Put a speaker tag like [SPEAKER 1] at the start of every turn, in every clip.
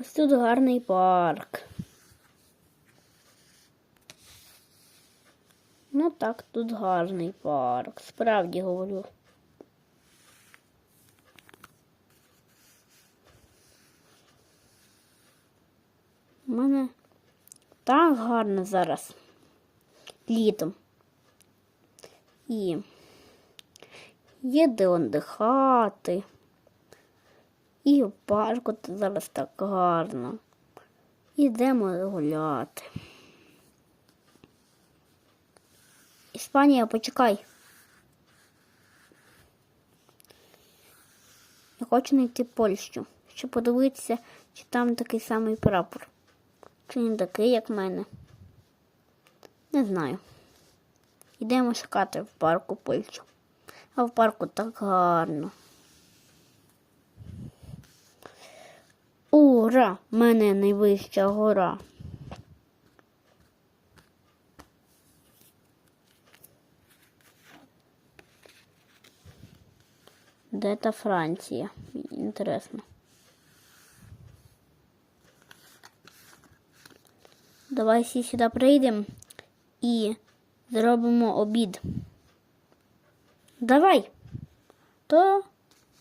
[SPEAKER 1] Ось тут гарний парк. Ну так, тут гарний парк. Справді говорю. У мене так гарно зараз. Літом. І є де отдихати. І в парку тут зараз так гарно. Ідемо гуляти. Іспанія, почекай. Я хочу знайти Польщу, щоб подивитися, чи там такий самий прапор. Чи не такий, як в мене. Не знаю. Йдемо шукати в парку Польщу. А в парку так гарно. В мене найвища гора. Де та Франція? Інтересно. Давай всі сюди прийдемо і зробимо обід. Давай. То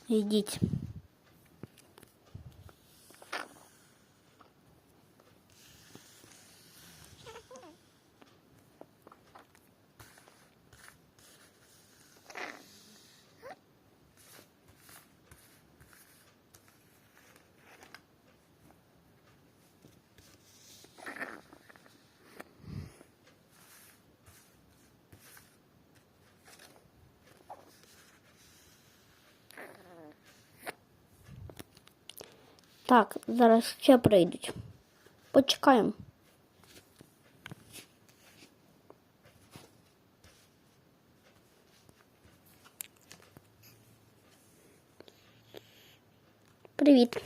[SPEAKER 1] йдіть. Так, зараз ще прийдуть. Почекаємо. Привіт.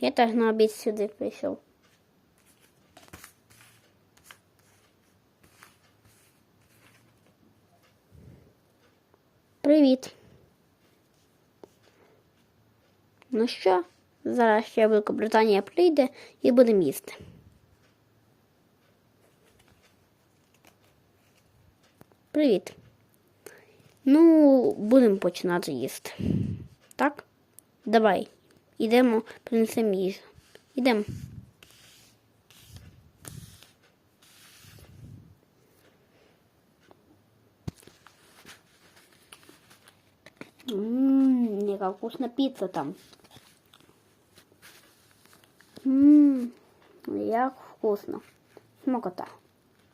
[SPEAKER 1] Я теж на обід сюди прийшов. Привіт. Ну що, зараз ще Великобританія прийде і будемо їсти. Привіт. Ну, будемо починати їсти. Так? Давай. Ідемо, принесемо їжу. Ідемо. Ммм, как вкусно пицца там. Ммм, як вкусно. Смакота.